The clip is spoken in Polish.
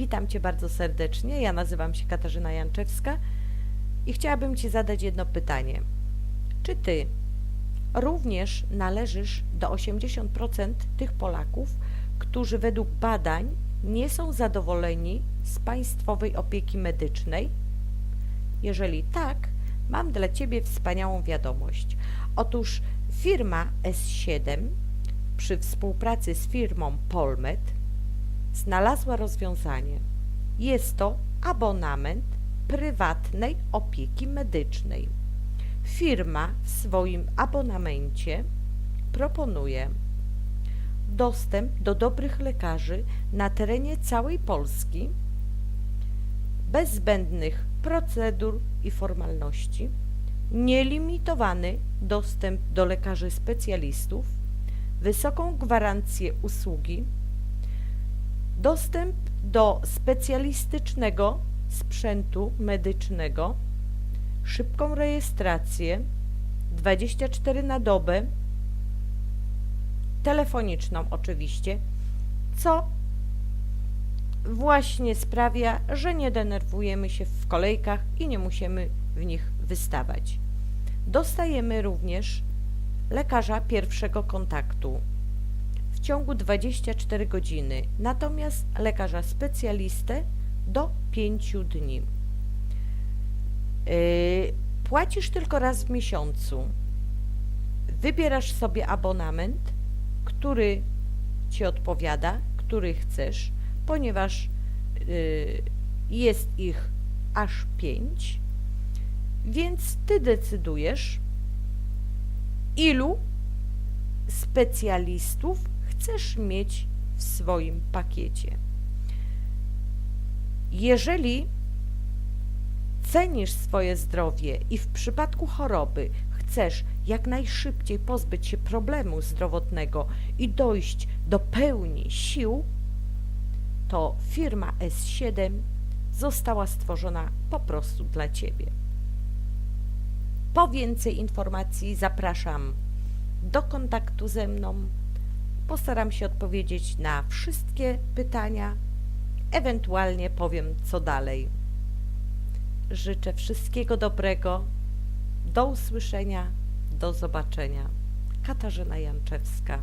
Witam Cię bardzo serdecznie. Ja nazywam się Katarzyna Janczewska i chciałabym Ci zadać jedno pytanie. Czy Ty również należysz do 80% tych Polaków, którzy według badań nie są zadowoleni z państwowej opieki medycznej? Jeżeli tak, mam dla Ciebie wspaniałą wiadomość. Otóż firma S7 przy współpracy z firmą Polmed znalazła rozwiązanie. Jest to abonament prywatnej opieki medycznej. Firma w swoim abonamencie proponuje dostęp do dobrych lekarzy na terenie całej Polski, bez zbędnych procedur i formalności, nielimitowany dostęp do lekarzy specjalistów, wysoką gwarancję usługi, dostęp do specjalistycznego sprzętu medycznego, szybką rejestrację 24 na dobę, telefoniczną oczywiście, co właśnie sprawia, że nie denerwujemy się w kolejkach i nie musimy w nich wystawać. Dostajemy również lekarza pierwszego kontaktu w ciągu 24 godziny, natomiast lekarza specjalistę do 5 dni. Yy, płacisz tylko raz w miesiącu. Wybierasz sobie abonament, który Ci odpowiada, który chcesz, ponieważ yy, jest ich aż 5, więc Ty decydujesz, ilu specjalistów chcesz mieć w swoim pakiecie. Jeżeli cenisz swoje zdrowie i w przypadku choroby chcesz jak najszybciej pozbyć się problemu zdrowotnego i dojść do pełni sił, to firma S7 została stworzona po prostu dla Ciebie. Po więcej informacji zapraszam do kontaktu ze mną. Postaram się odpowiedzieć na wszystkie pytania, ewentualnie powiem co dalej. Życzę wszystkiego dobrego. Do usłyszenia, do zobaczenia. Katarzyna Janczewska.